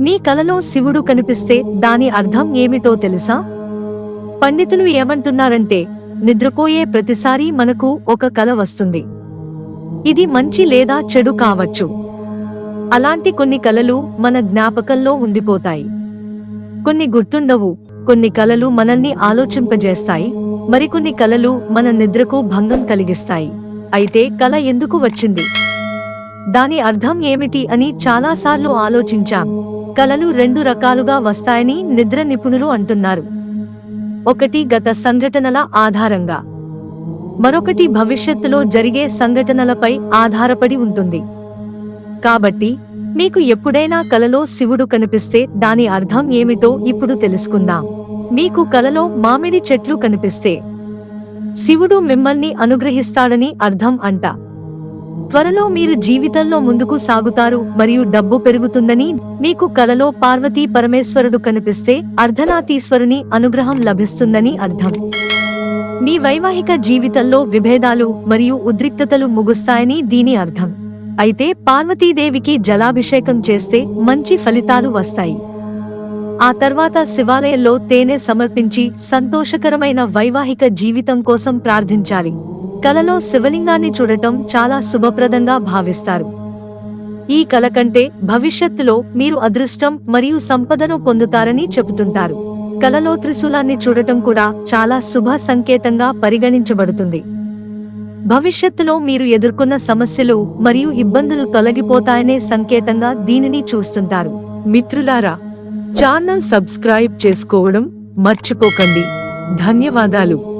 మీ కలలో శివుడు కనిపిస్తే దాని అర్థం ఏమిటో తెలుసా? పండితులు ఏమంటున్నారంటే నిద్రపోయే ప్రతిసారి మనకు ఒక కల వస్తుంది. ఇది మంచి లేదా చెడు కావచ్చు. అలాంటి కొన్ని కలలు మన జ్ఞాపకంలో ఉండిపోతాయి. కొన్ని గుర్తుండవు కొన్ని కలలు మనల్ని ఆలోచింపజేస్తాయి మరికొన్ని కలలు మన నిద్రకు భంగం కలిగిస్తాయి. అయితే కల ఎందుకు వచ్చింది? దాని అర్థం ఏమిటి అని చాలాసార్లు ఆలోచించాం. కలలు రెండు రకాలుగా వస్తాయని నిద్ర నిపుణులు అంటున్నారు. ఒకటి గత సంఘటనల ఆధారంగా. మరొకటి భవిష్యత్తులో జరిగే సంఘటనలపై ఆధారపడి ఉంటుంది. కాబట్టి మీకు ఎప్పుడైనా కలలో శివుడు కనిపిస్తే దాని అర్థం ఏమిటో ఇప్పుడు తెలుసుకుందాం. మీకు కలలో మామిడి చెట్లు కనిపిస్తే. శివుడు మిమ్మల్ని అనుగ్రహిస్తాడని అర్థం అంట. త్వరలో మీరు జీవితంలో ముందుకు సాగుతారు మరియు డబ్బు పెరుగుతుందని మీకు కలలో పార్వతీ పరమేశ్వరుడు కనిపిస్తే అర్ధనాతీశ్వరుని అనుగ్రహం లభిస్తుందని అర్థం. మీ వైవాహిక జీవితంలో విభేదాలు మరియు ఉద్రిక్తతలు ముగుస్తాయని దీని అర్థం. అయితే పార్వతీదేవికి జలాభిషేకం చేస్తే మంచి ఫలితాలు వస్తాయి. ఆ తర్వాత శివాలయంలో తేనె సమర్పించి సంతోషకరమైన వైవాహిక జీవితం కోసం ప్రార్థించాలి. కలలో శివలింగాన్ని చూడటం చాలా శుభప్రదంగా భావిస్తారు. ఈ కల కంటే భవిష్యత్తులో మీరు అదృష్టం మరియు సంపదను పొందుతారని చెబుతుంటారు. కలలో త్రిశూలాన్ని చూడటం కూడా చాలా శుభ సంకేతంగా పరిగణించబడుతుంది. భవిష్యత్తులో మీరు ఎదుర్కొన్న సమస్యలు మరియు ఇబ్బందులు తొలగిపోతాయనే సంకేతంగా దీనిని చూస్తుంటారు. మిత్రులారా ఛానల్ సబ్స్క్రైబ్ చేసుకోవడం మర్చిపోకండి. ధన్యవాదాలు.